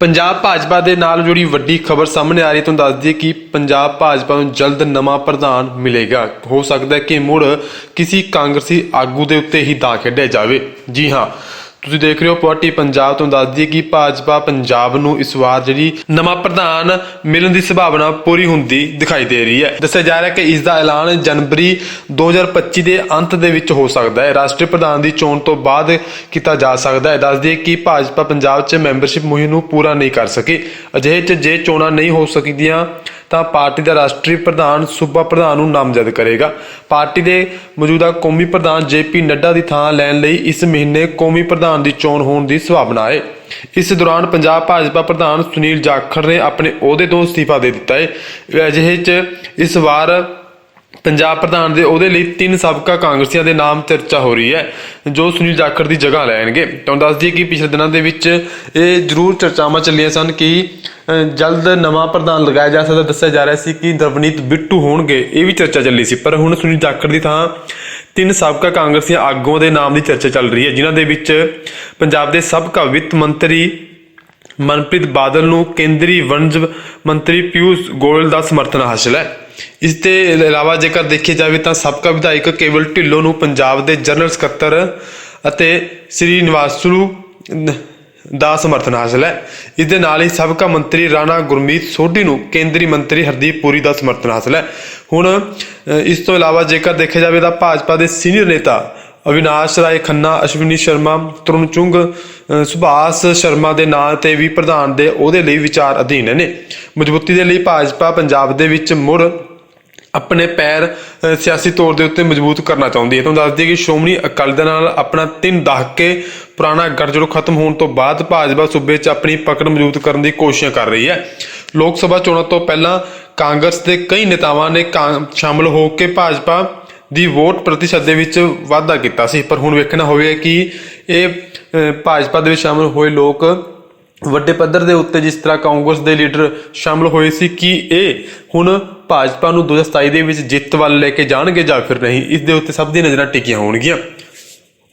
ਪੰਜਾਬ ਭਾਜਪਾ ਦੇ ਨਾਲ ਜੁੜੀ ਵੱਡੀ ਖਬਰ ਸਾਹਮਣੇ ਆ ਰਹੀ ਤੁਹਾਨੂੰ ਦੱਸ ਦਈਏ ਕਿ ਪੰਜਾਬ ਭਾਜਪਾ ਨੂੰ ਜਲਦ ਨਵਾਂ ਪ੍ਰਧਾਨ ਮਿਲੇਗਾ। ਹੋ ਸਕਦਾ ਹੈ ਕਿ ਮੁੜ ਕਿਸੇ ਕਾਂਗਰਸੀ ਆਗੂ ਦੇ ਉੱਤੇ ਹੀ ਦਾ ਖੇਡਿਆ ਜਾਵੇ। ਜੀ ਹਾਂ ਤੁਸੀਂ ਦੇਖ ਰਹੇ ਹੋ ਪਾਰਟੀ ਪੰਜਾਬ ਤੋਂ ਦੱਸਦੀ ਦਈਏ ਕਿ ਭਾਜਪਾ ਪੰਜਾਬ ਨੂੰ ਇਸ ਵਾਰ ਜਿਹੜੀ ਨਵਾਂ ਪ੍ਰਧਾਨ ਮਿਲਣ ਦੀ ਸੰਭਾਵਨਾ ਪੂਰੀ ਹੁੰਦੀ ਦਿਖਾਈ ਦੇ ਰਹੀ ਹੈ। ਦੱਸਿਆ ਜਾ ਰਿਹਾ ਹੈ ਕਿ ਇਸ ਦਾ ਐਲਾਨ ਜਨਵਰੀ 2025 ਦੇ ਅੰਤ ਦੇ ਵਿੱਚ ਹੋ ਸਕਦਾ ਹੈ। ਰਾਸ਼ਟਰੀ ਪ੍ਰਧਾਨ ਦੀ ਚੋਣ ਤੋਂ ਬਾਅਦ ਕੀਤਾ ਜਾ ਸਕਦਾ ਹੈ। ਦੱਸਦੀ ਦਈਏ ਕਿ ਭਾਜਪਾ ਪੰਜਾਬ 'ਚ ਮੈਂਬਰਸ਼ਿਪ ਮੁਹਿੰਮ ਨੂੰ ਪੂਰਾ ਨਹੀਂ ਕਰ ਸਕੀ। ਅਜਿਹੇ 'ਚ ਜੇ ਚੋਣਾਂ ਨਹੀਂ ਹੋ ਸਕਦੀਆਂ ਤਾਂ ਪਾਰਟੀ ਦਾ ਰਾਸ਼ਟਰੀ ਪ੍ਰਧਾਨ ਸੂਬਾ ਪ੍ਰਧਾਨ ਨੂੰ ਨਾਮਜ਼ਦ ਕਰੇਗਾ। ਪਾਰਟੀ ਦੇ ਮੌਜੂਦਾ ਕੌਮੀ ਪ੍ਰਧਾਨ ਜੇਪੀ ਨੱਡਾ ਦੀ ਥਾਂ ਲੈਣ ਲਈ ਇਸ ਮਹੀਨੇ ਕੌਮੀ ਪ੍ਰਧਾਨ ਦੀ ਚੋਣ ਹੋਣ ਦੀ ਸੰਭਾਵਨਾ ਹੈ। ਇਸ ਦੌਰਾਨ ਪੰਜਾਬ ਭਾਜਪਾ ਪ੍ਰਧਾਨ ਸੁਨੀਲ ਜਾਖੜ ਨੇ ਆਪਣੇ ਅਹੁਦੇ ਤੋਂ ਅਸਤੀਫਾ ਦੇ ਦਿੱਤਾ ਹੈ। ਅਜਿਹੇ 'ਚ ਇਸ ਵਾਰ ਪੰਜਾਬ ਪ੍ਰਧਾਨ ਦੇ ਉਹਦੇ ਲਈ ਤਿੰਨ ਸਾਬਕਾ ਕਾਂਗਰਸੀਆਂ ਦੇ ਨਾਮ ਚਰਚਾ ਹੋ ਰਹੀ ਹੈ, ਜੋ ਸੁਨੀਲ ਜਾਖੜ ਦੀ ਜਗ੍ਹਾ ਲੈਣਗੇ। ਤੁਹਾਨੂੰ ਦੱਸ ਦਈਏ ਕਿ ਪਿਛਲੇ ਦਿਨਾਂ ਦੇ ਵਿੱਚ ਇਹ ਜ਼ਰੂਰ ਚਰਚਾਵਾਂ ਚੱਲੀਆਂ ਸਨ ਕਿ ਜਲਦ ਨਵਾਂ ਪ੍ਰਧਾਨ ਲਗਾਇਆ ਜਾ ਸਕਦਾ, ਦੱਸਿਆ ਜਾ ਰਿਹਾ ਸੀ ਕਿ ਦਰਵਨੀਤ ਬਿੱਟੂ ਹੋਣਗੇ, ਇਹ ਵੀ ਚਰਚਾ ਚੱਲੀ ਸੀ, ਪਰ ਹੁਣ ਸੁਨੀਲ ਜਾਖੜ ਦੀ ਥਾਂ ਤਿੰਨ ਸਾਬਕਾ ਕਾਂਗਰਸੀਆਂ ਆਗੂਆਂ ਦੇ ਨਾਮ ਦੀ ਚਰਚਾ ਚੱਲ ਰਹੀ ਹੈ, ਜਿਨ੍ਹਾਂ ਦੇ ਵਿੱਚ ਪੰਜਾਬ ਦੇ ਸਾਬਕਾ ਵਿੱਤ ਮੰਤਰੀ ਮਨਪ੍ਰੀਤ ਬਾਦਲ ਨੂੰ ਕੇਂਦਰੀ ਵਣਜ ਮੰਤਰੀ ਪਿਊਸ਼ ਗੋਇਲ ਦਾ ਸਮਰਥਨ ਹਾਸਲ ਹੈ। ਇਸ ਦੇ ਇਲਾਵਾ ਜੇਕਰ ਦੇਖਿਆ ਜਾਵੇ ਤਾਂ ਸਾਬਕਾ ਵਿਧਾਇਕ ਕੇਵਲ ਢਿੱਲੋਂ ਨੂੰ ਪੰਜਾਬ ਦੇ ਜਨਰਲ ਸਕੱਤਰ ਅਤੇ ਸ੍ਰੀ ਨਿਵਾਸੂ ਦਾ ਸਮਰਥਨ ਹਾਸਲ ਹੈ। ਇਸ ਦੇ ਨਾਲ ਹੀ ਸਾਬਕਾ ਮੰਤਰੀ ਰਾਣਾ ਗੁਰਮੀਤ ਸੋਢੀ ਨੂੰ ਕੇਂਦਰੀ ਮੰਤਰੀ ਹਰਦੀਪ ਪੁਰੀ ਦਾ ਸਮਰਥਨ ਹਾਸਲ ਹੈ। ਹੁਣ ਇਸ ਤੋਂ ਇਲਾਵਾ ਜੇਕਰ ਦੇਖਿਆ ਜਾਵੇ ਤਾਂ ਭਾਜਪਾ ਦੇ ਸੀਨੀਅਰ ਨੇਤਾ ਅਵਿਨਾਸ਼ ਰਾਏ ਖੰਨਾ, ਅਸ਼ਵਨੀ ਸ਼ਰਮਾ ਤਰੁਣ ਚੁੰਗ ਸੁਭਾਸ਼ ਸ਼ਰਮਾ ਦੇ ਨਾਂ ਤੇ ਵੀ ਪ੍ਰਧਾਨ ਦੇ ਉਹਦੇ ਲਈ ਵਿਚਾਰ ਅਧੀਨ ਨੇ। ਮਜ਼ਬੂਤੀ ਦੇ ਲਈ ਭਾਜਪਾ ਪੰਜਾਬ ਦੇ ਵਿੱਚ ਮੁੜ ਆਪਣੇ ਪੈਰ ਸਿਆਸੀ ਤੌਰ ਦੇ ਉੱਤੇ ਮਜ਼ਬੂਤ ਕਰਨਾ ਚਾਹੁੰਦੀ ਹੈ। ਤੁਹਾਨੂੰ ਦੱਸ ਦਈਏ ਕਿ ਸ਼੍ਰੋਮਣੀ ਅਕਾਲੀ ਦਲ ਨਾਲ ਆਪਣਾ ਤਿੰਨ ਦਹਾਕੇ ਪੁਰਾਣਾ ਗੱਠਜੋੜ ਖਤਮ ਹੋਣ ਤੋਂ ਬਾਅਦ ਭਾਜਪਾ ਸੂਬੇ 'ਚ ਆਪਣੀ ਪਕੜ ਮਜ਼ਬੂਤ ਕਰਨ ਦੀ ਕੋਸ਼ਿਸ਼ਾਂ ਕਰ ਰਹੀ ਹੈ। ਲੋਕ ਸਭਾ ਚੋਣਾਂ ਤੋਂ ਪਹਿਲਾਂ ਕਾਂਗਰਸ ਦੇ ਕਈ ਨੇਤਾਵਾਂ ਨੇ ਕਾਂ- ਸ਼ਾਮਲ ਹੋ ਕੇ ਭਾਜਪਾ ਦੀ ਵੋਟ ਪ੍ਰਤੀਸ਼ਤ ਦੇ ਵਿੱਚ ਵਾਧਾ ਕੀਤਾ ਸੀ। ਪਰ ਹੁਣ ਵੇਖਣਾ ਹੋਵੇਗਾ ਕਿ ਇਹ ਭਾਜਪਾ ਦੇ ਵਿੱਚ ਸ਼ਾਮਲ ਹੋਏ ਲੋਕ ਵੱਡੇ ਪੱਧਰ ਦੇ ਉੱਤੇ ਜਿਸ ਤਰ੍ਹਾਂ ਕਾਂਗਰਸ ਦੇ ਲੀਡਰ ਸ਼ਾਮਲ ਹੋਏ ਸੀ ਕਿ ਇਹ ਹੁਣ ਭਾਜਪਾ ਨੂੰ 2027 ਦੇ ਵਿੱਚ ਜਿੱਤ ਵੱਲ ਲੈ ਕੇ ਜਾਣਗੇ ਜਾਂ ਫਿਰ ਨਹੀਂ, ਇਸ ਦੇ ਉੱਤੇ ਸਭ ਦੀ ਨਜ਼ਰਾਂ ਟਿਕੀਆਂ ਹੋਣਗੀਆਂ।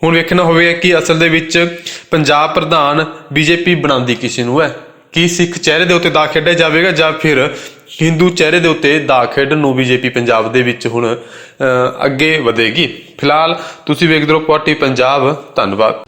ਹੁਣ ਵੇਖਣਾ ਹੋਵੇਗਾ ਕਿ ਅਸਲ ਦੇ ਵਿੱਚ ਪੰਜਾਬ ਪ੍ਰਧਾਨ ਬੀਜੇਪੀ ਬਣਾਉਂਦੀ ਕਿਸੇ ਨੂੰ ਹੈ। ਕੀ ਸਿੱਖ ਚਿਹਰੇ ਦੇ ਉੱਤੇ ਦਾ ਖੇਡਿਆ ਜਾਵੇਗਾ ਜਾਂ ਫਿਰ ਹਿੰਦੂ ਚਿਹਰੇ ਦੇ ਉੱਤੇ ਦਾ ਖੇਡਣ ਨੂੰ ਬੀਜੇਪੀ ਪੰਜਾਬ ਦੇ ਵਿੱਚ ਹੁਣ ਅੱਗੇ ਵਧੇਗੀ। ਫਿਲਹਾਲ ਤੁਸੀਂ ਵੇਖਦੇ ਰਹੋ ਪਾਰਟੀ ਪੰਜਾਬ। ਧੰਨਵਾਦ।